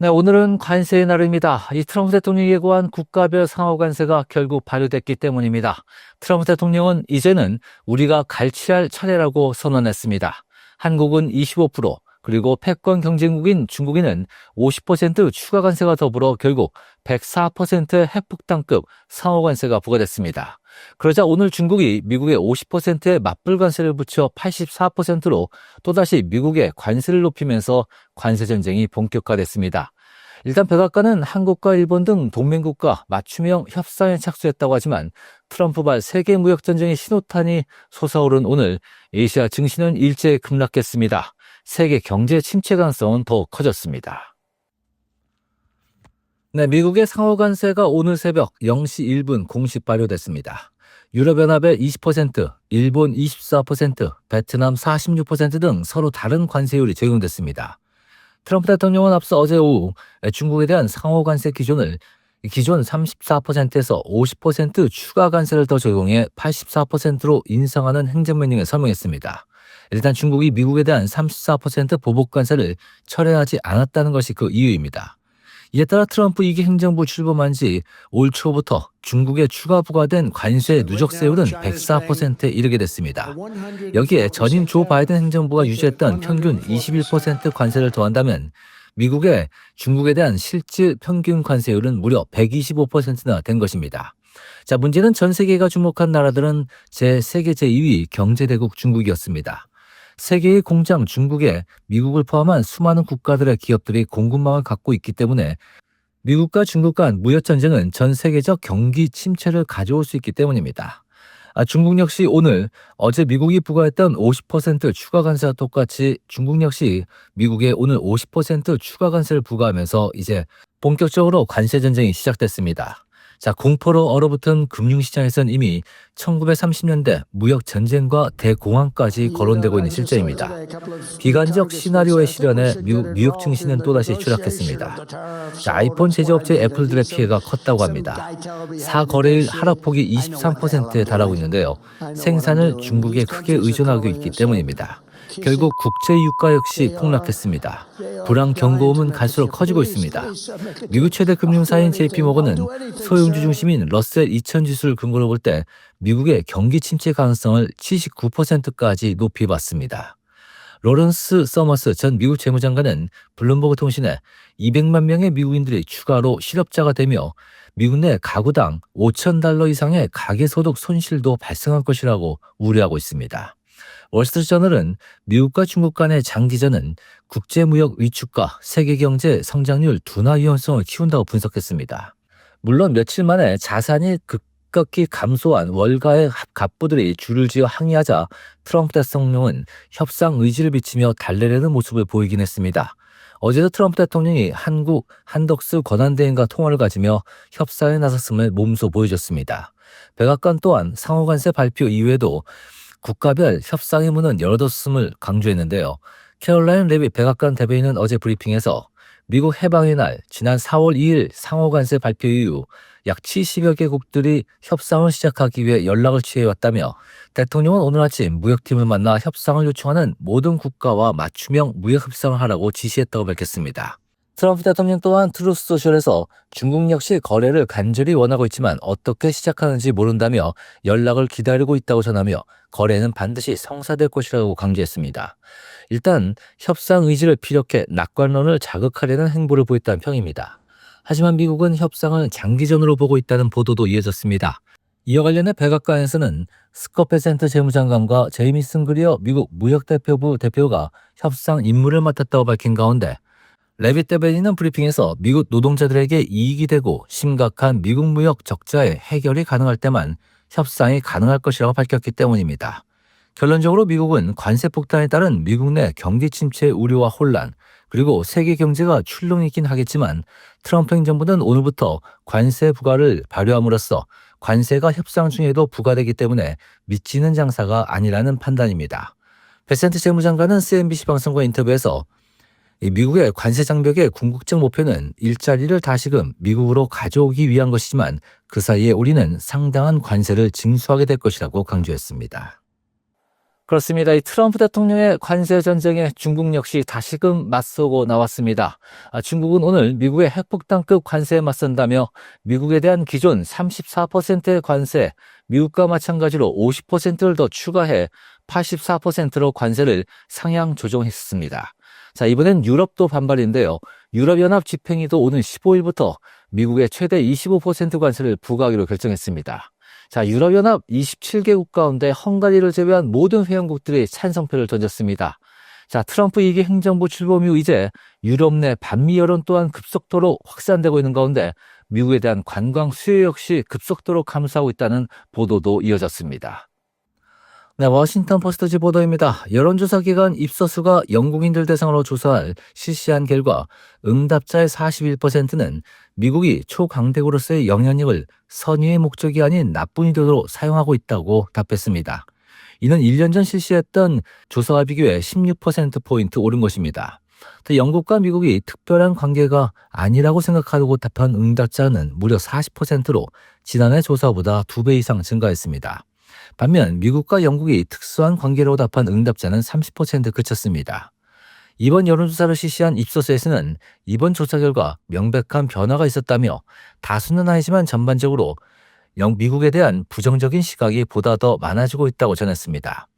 네, 오늘은 관세의 날입니다. 이 트럼프 대통령이 예고한 국가별 상호 관세가 결국 발효됐기 때문입니다. 트럼프 대통령은 이제는 우리가 갈취할 차례라고 선언했습니다. 한국은 25%, 그리고 패권 경쟁국인 중국인은 50% 추가 관세가 더불어 결국 104%의 핵폭탄급 상호 관세가 부과됐습니다. 그러자 오늘 중국이 미국의 50%의 맞불 관세를 붙여 84%로 또다시 미국의 관세를 높이면서 관세 전쟁이 본격화됐습니다. 일단 백악관은 한국과 일본 등 동맹국가 맞춤형 협상에 착수했다고 하지만 트럼프발 세계 무역 전쟁의 신호탄이 솟아오른 오늘 에이시아 증시는 일제히 급락했습니다. 세계 경제 침체 가능성은 더욱 커졌습니다. 네, 미국의 상호 관세가 오늘 새벽 0시 1분 공식 발효됐습니다. 유럽연합의 20%, 일본 24%, 베트남 46%등 서로 다른 관세율이 적용됐습니다. 트럼프 대통령은 앞서 어제 오후 중국에 대한 상호 관세 기준을 기존 34%에서 50% 추가 관세를 더 적용해 84%로 인상하는 행정명령에 서명했습니다. 일단 중국이 미국에 대한 34% 보복 관세를 철회하지 않았다는 것이 그 이유입니다. 이에 따라 트럼프 2기 행정부 출범한 지 올 초부터 중국에 추가 부과된 관세 누적세율은 104%에 이르게 됐습니다. 여기에 전임 조 바이든 행정부가 유지했던 평균 21% 관세를 더한다면 미국의 중국에 대한 실질 평균 관세율은 무려 125%나 된 것입니다. 자, 문제는 전 세계가 주목한 나라들은 제 세계 제2위 경제대국 중국이었습니다. 세계의 공장 중국에 미국을 포함한 수많은 국가들의 기업들이 공급망을 갖고 있기 때문에 미국과 중국 간 무역 전쟁은 전 세계적 경기 침체를 가져올 수 있기 때문입니다. 아, 중국 역시 오늘 어제 미국이 부과했던 50% 추가 관세와 똑같이 중국 역시 미국에 오늘 50% 추가 관세를 부과하면서 이제 본격적으로 관세 전쟁이 시작됐습니다. 자, 공포로 얼어붙은 금융시장에선 이미 1930년대 무역 전쟁과 대공황까지 거론되고 있는 실제입니다. 비관적 시나리오의 실현에 미국 뉴욕 증시는 또다시 추락했습니다. 자, 아이폰 제조업체 애플들의 피해가 컸다고 합니다. 사거래일 하락폭이 23%에 달하고 있는데요. 생산을 중국에 크게 의존하고 있기 때문입니다. 결국 국제 유가 역시 폭락했습니다. 불황 경고음은 갈수록 커지고 있습니다. 미국 최대 금융사인 JP모건은 소형주 중심인 러셀 2000 지수를 근거로 볼 때 미국의 경기 침체 가능성을 79%까지 높이 봤습니다. 로런스 서머스 전 미국 재무장관은 블룸버그 통신에 200만 명의 미국인들이 추가로 실업자가 되며 미국 내 가구당 5천 달러 이상의 가계소득 손실도 발생할 것이라고 우려하고 있습니다. 월스트리트저널은 미국과 중국 간의 장기전은 국제무역 위축과 세계경제 성장률 둔화 위험성을 키운다고 분석했습니다. 물론 며칠 만에 자산이 급격히 감소한 월가의 갑부들이 줄을 지어 항의하자 트럼프 대통령은 협상 의지를 비치며 달래려는 모습을 보이긴 했습니다. 어제도 트럼프 대통령이 한국 한덕수 권한대행과 통화를 가지며 협상에 나섰음을 몸소 보여줬습니다. 백악관 또한 상호관세 발표 이후에도 국가별 협상의 문은 열어뒀음을 강조했는데요. 캐롤라인 레비 백악관 대변인은 어제 브리핑에서 미국 해방의 날 지난 4월 2일 상호관세 발표 이후 약 70여 개국들이 협상을 시작하기 위해 연락을 취해왔다며 대통령은 오늘 아침 무역팀을 만나 협상을 요청하는 모든 국가와 맞춤형 무역 협상을 하라고 지시했다고 밝혔습니다. 트럼프 대통령 또한 트루스 소셜에서 중국 역시 거래를 간절히 원하고 있지만 어떻게 시작하는지 모른다며 연락을 기다리고 있다고 전하며 거래는 반드시 성사될 것이라고 강조했습니다. 일단 협상 의지를 피력해 낙관론을 자극하려는 행보를 보였다는 평입니다. 하지만 미국은 협상을 장기전으로 보고 있다는 보도도 이어졌습니다. 이어 관련해 백악관에서는 스커 페센트 재무장관과 제이미슨 그리어 미국 무역대표부 대표가 협상 임무를 맡았다고 밝힌 가운데 대변인은 브리핑에서 미국 노동자들에게 이익이 되고 심각한 미국 무역 적자의 해결이 가능할 때만 협상이 가능할 것이라고 밝혔기 때문입니다. 결론적으로 미국은 관세 폭탄에 따른 미국 내 경기 침체 우려와 혼란, 그리고 세계 경제가 출렁이긴 하겠지만 트럼프 행정부는 오늘부터 관세 부과를 발효함으로써 관세가 협상 중에도 부과되기 때문에 미치는 장사가 아니라는 판단입니다. 베센트 재무장관은 CNBC 방송과 인터뷰에서 미국의 관세 장벽의 궁극적 목표는 일자리를 다시금 미국으로 가져오기 위한 것이지만 그 사이에 우리는 상당한 관세를 징수하게 될 것이라고 강조했습니다. 그렇습니다. 이 트럼프 대통령의 관세 전쟁에 중국 역시 다시금 맞서고 나왔습니다. 아, 중국은 오늘 미국의 핵폭탄급 관세에 맞선다며 미국에 대한 기존 34%의 관세, 미국과 마찬가지로 50%를 더 추가해 84%로 관세를 상향 조정했습니다. 자, 이번엔 유럽도 반발인데요. 유럽연합 집행위도 오는 15일부터 미국의 최대 25% 관세를 부과하기로 결정했습니다. 자, 유럽연합 27개국 가운데 헝가리를 제외한 모든 회원국들이 찬성표를 던졌습니다. 자, 트럼프 2기 행정부 출범 이후 이제 유럽 내 반미 여론 또한 급속도로 확산되고 있는 가운데 미국에 대한 관광 수요 역시 급속도로 감소하고 있다는 보도도 이어졌습니다. 네, 워싱턴 포스트지 보도입니다. 여론조사 기관 입소수가 영국인들 대상으로 조사할 실시한 결과 응답자의 41%는 미국이 초강대국으로서의 영향력을 선의의 목적이 아닌 나쁜 의도로 사용하고 있다고 답했습니다. 이는 1년 전 실시했던 조사와 비교해 16%포인트 오른 것입니다. 또 영국과 미국이 특별한 관계가 아니라고 생각하고 답한 응답자는 무려 40%로 지난해 조사보다 2배 이상 증가했습니다. 반면 미국과 영국이 특수한 관계로 답한 응답자는 30% 그쳤습니다. 이번 여론조사를 실시한 입소스에서는 이번 조사 결과 명백한 변화가 있었다며 다수는 아니지만 전반적으로 영 미국에 대한 부정적인 시각이 보다 더 많아지고 있다고 전했습니다.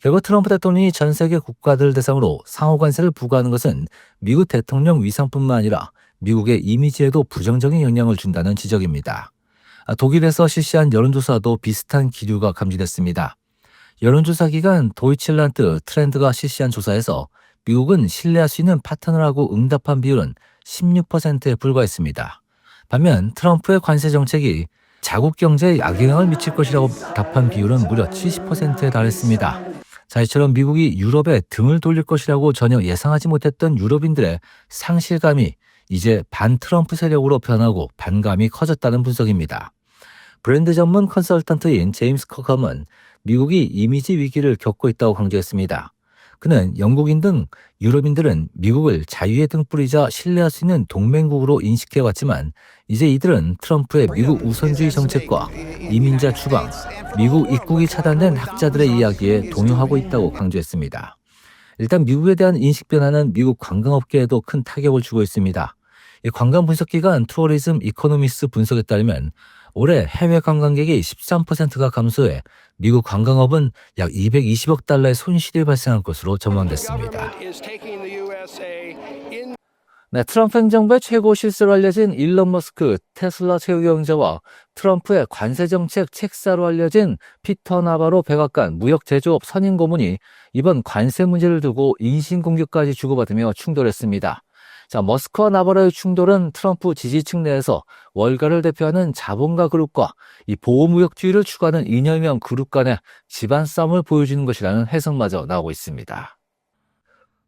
결국 트럼프 대통령이 전 세계 국가들 대상으로 상호 관세를 부과하는 것은 미국 대통령 위상뿐만 아니라 미국의 이미지에도 부정적인 영향을 준다는 지적입니다. 아, 독일에서 실시한 여론조사도 비슷한 기류가 감지됐습니다. 여론조사 기관 도이칠란트 트렌드가 실시한 조사에서 미국은 신뢰할 수 있는 파트너라고 응답한 비율은 16%에 불과했습니다. 반면 트럼프의 관세 정책이 자국 경제에 악영향을 미칠 것이라고 답한 비율은 무려 70%에 달했습니다. 자, 이처럼 미국이 유럽에 등을 돌릴 것이라고 전혀 예상하지 못했던 유럽인들의 상실감이 이제 반 트럼프 세력으로 변하고 반감이 커졌다는 분석입니다. 브랜드 전문 컨설턴트인 제임스 커컴은 미국이 이미지 위기를 겪고 있다고 강조했습니다. 그는 영국인 등 유럽인들은 미국을 자유의 등불이자 신뢰할 수 있는 동맹국으로 인식해왔지만 이제 이들은 트럼프의 미국 우선주의 정책과 이민자 추방, 미국 입국이 차단된 학자들의 이야기에 동요하고 있다고 강조했습니다. 일단 미국에 대한 인식 변화는 미국 관광업계에도 큰 타격을 주고 있습니다. 관광 분석기관 투어리즘 이코노미스 분석에 따르면 올해 해외 관광객이 13%가 감소해 미국 관광업은 약 220억 달러의 손실이 발생할 것으로 전망됐습니다. 네, 트럼프 행정부의 최고 실세로 알려진 일론 머스크 테슬라 최고 경제와 트럼프의 관세 정책 책사로 알려진 피터 나바로 백악관 무역 제조업 선임 고문이 이번 관세 문제를 두고 인신공격까지 주고받으며 충돌했습니다. 자, 머스크와 나바로의 충돌은 트럼프 지지층 내에서 월가를 대표하는 자본가 그룹과 이 보호무역주의를 추구하는 이념형 그룹 간의 집안 싸움을 보여주는 것이라는 해석마저 나오고 있습니다.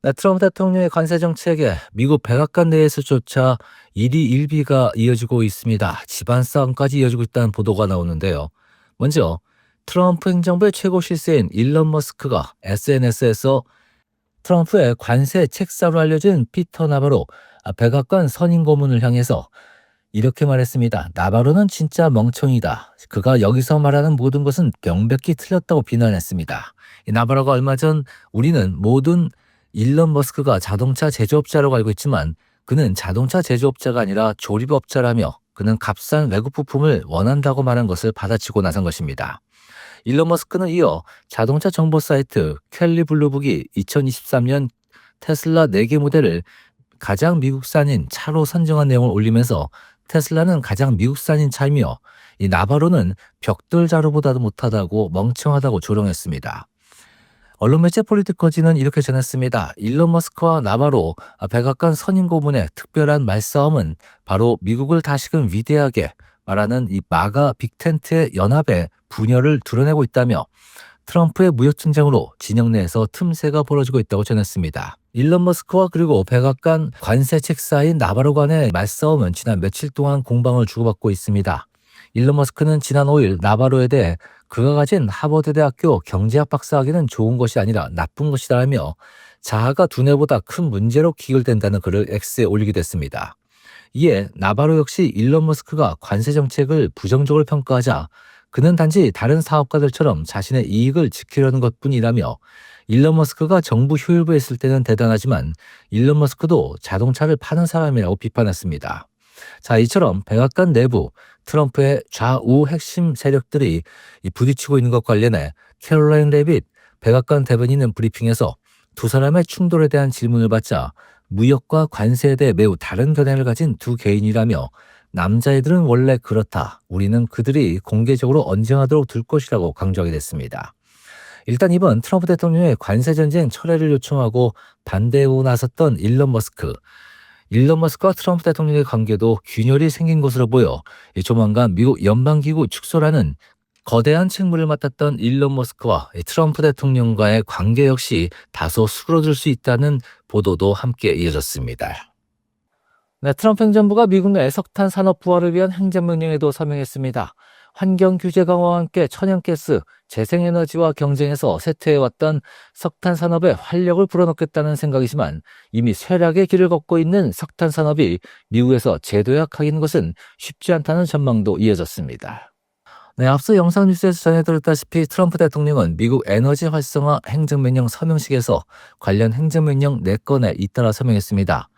네, 트럼프 대통령의 관세 정책에 미국 백악관 내에서조차 일이 일비가 이어지고 있습니다. 집안 싸움까지 이어지고 있다는 보도가 나오는데요. 먼저 트럼프 행정부의 최고 실세인 일론 머스크가 SNS에서 트럼프의 관세 책사로 알려진 피터 나바로 백악관 선임 고문을 향해서 이렇게 말했습니다. 나바로는 진짜 멍청이다. 그가 여기서 말하는 모든 것은 명백히 틀렸다고 비난했습니다. 나바로가 얼마 전 우리는 모든 일론 머스크가 자동차 제조업자라고 알고 있지만 그는 자동차 제조업자가 아니라 조립업자라며 그는 값싼 외국 부품을 원한다고 말한 것을 받아치고 나선 것입니다. 일론 머스크는 이어 자동차 정보 사이트 켈리 블루북이 2023년 테슬라 4개 모델을 가장 미국산인 차로 선정한 내용을 올리면서 테슬라는 가장 미국산인 차이며 이 나바로는 벽돌 자루보다도 못하다고 멍청하다고 조롱했습니다. 언론 매체 폴리티커지는 이렇게 전했습니다. 일론 머스크와 나바로 백악관 선임 고문의 특별한 말싸움은 바로 미국을 다시금 위대하게 말하는 이 마가 빅텐트의 연합의 분열을 드러내고 있다며 트럼프의 무역 전쟁으로 진영 내에서 틈새가 벌어지고 있다고 전했습니다. 일론 머스크와 그리고 백악관 관세 책사인 나바로 간의 말싸움은 지난 며칠 동안 공방을 주고받고 있습니다. 일론 머스크는 지난 5일 나바로에 대해 그가 가진 하버드 대학교 경제학 박사학위는 좋은 것이 아니라 나쁜 것이다라며 자아가 두뇌보다 큰 문제로 기결된다는 글을 X에 올리게 됐습니다. 이에 나바로 역시 일론 머스크가 관세 정책을 부정적으로 평가하자 그는 단지 다른 사업가들처럼 자신의 이익을 지키려는 것 뿐이라며 일론 머스크가 정부 효율부에 있을 때는 대단하지만 일론 머스크도 자동차를 파는 사람이라고 비판했습니다. 자, 이처럼 백악관 내부 트럼프의 좌우 핵심 세력들이 이 부딪히고 있는 것 관련해 캐롤라인 레빗 백악관 대변인은 브리핑에서 두 사람의 충돌에 대한 질문을 받자 무역과 관세에 대해 매우 다른 견해를 가진 두 개인이라며 남자애들은 원래 그렇다. 우리는 그들이 공개적으로 언쟁하도록 둘 것이라고 강조하게 됐습니다. 일단 이번 트럼프 대통령의 관세 전쟁 철회를 요청하고 반대하고 나섰던 일론 머스크. 일론 머스크와 트럼프 대통령의 관계도 균열이 생긴 것으로 보여 이 조만간 미국 연방기구 축소라는 거대한 책무를 맡았던 일론 머스크와 이 트럼프 대통령과의 관계 역시 다소 수그러들 수 있다는 보도도 함께 이어졌습니다. 네, 트럼프 행정부가 미국 내 석탄 산업 부활을 위한 행정명령에도 서명했습니다. 환경 규제 강화와 함께 천연가스, 재생에너지와 경쟁에서 쇠퇴해왔던 석탄 산업에 활력을 불어넣겠다는 생각이지만 이미 쇠락의 길을 걷고 있는 석탄 산업이 미국에서 재도약하기는 것은 쉽지 않다는 전망도 이어졌습니다. 네, 앞서 영상 뉴스에서 전해드렸다시피 트럼프 대통령은 미국 에너지 활성화 행정명령 서명식에서 관련 행정명령 4건에 잇따라 서명했습니다.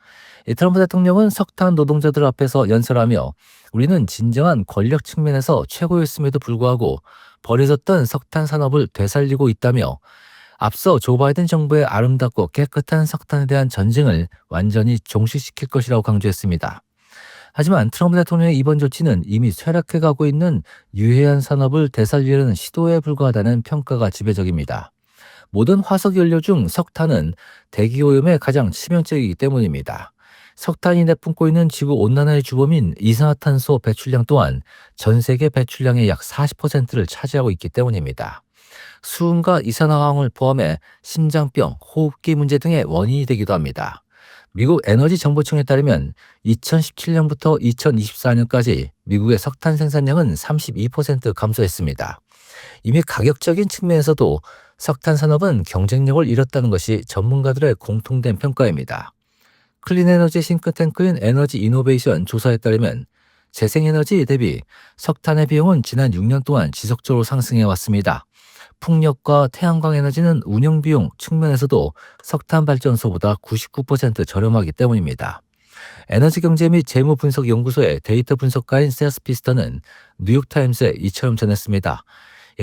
이 트럼프 대통령은 석탄 노동자들 앞에서 연설하며 우리는 진정한 권력 측면에서 최고였음에도 불구하고 버려졌던 석탄 산업을 되살리고 있다며 앞서 조 바이든 정부의 아름답고 깨끗한 석탄에 대한 전쟁을 완전히 종식시킬 것이라고 강조했습니다. 하지만 트럼프 대통령의 이번 조치는 이미 쇠락해 가고 있는 유해한 산업을 되살리려는 시도에 불과하다는 평가가 지배적입니다. 모든 화석 연료 중 석탄은 대기 오염에 가장 치명적이기 때문입니다. 석탄이 내뿜고 있는 지구 온난화의 주범인 이산화탄소 배출량 또한 전 세계 배출량의 약 40%를 차지하고 있기 때문입니다. 수은과 이산화황을 포함해 심장병, 호흡기 문제 등의 원인이 되기도 합니다. 미국 에너지 정보청에 따르면 2017년부터 2024년까지 미국의 석탄 생산량은 32% 감소했습니다. 이미 가격적인 측면에서도 석탄 산업은 경쟁력을 잃었다는 것이 전문가들의 공통된 평가입니다. 클린 에너지 싱크탱크인 에너지 이노베이션 조사에 따르면 재생에너지 대비 석탄의 비용은 지난 6년 동안 지속적으로 상승해 왔습니다. 풍력과 태양광 에너지는 운영 비용 측면에서도 석탄 발전소보다 99% 저렴하기 때문입니다. 에너지 경제 및 재무 분석 연구소의 데이터 분석가인 세스 피스터는 뉴욕타임스에 이처럼 전했습니다.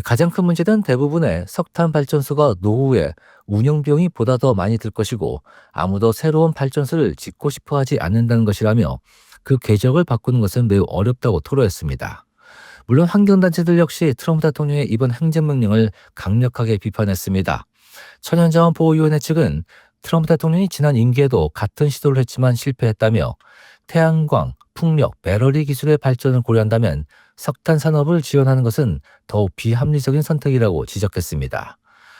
가장 큰 문제는 대부분의 석탄 발전소가 노후에 운영 비용이 보다 더 많이 들 것이고 아무도 새로운 발전소를 짓고 싶어 하지 않는다는 것이라며 그 궤적을 바꾸는 것은 매우 어렵다고 토로했습니다. 물론 환경단체들 역시 트럼프 대통령의 이번 행정명령을 강력하게 비판했습니다. 천연자원 보호위원회 측은 트럼프 대통령이 지난 임기에도 같은 시도를 했지만 실패했다며 태양광, 풍력, 배러리 기술의 발전을 고려한다면 석탄 산업을 지원하는 것은 더욱 비합리적인 선택이라고 지적했습니다.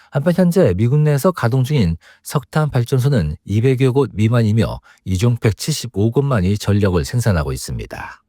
한편 현재 미국 내에서 가동 중인 석탄 발전소는 200여 곳 미만이며 이중 175곳만이 전력을 생산하고 있습니다.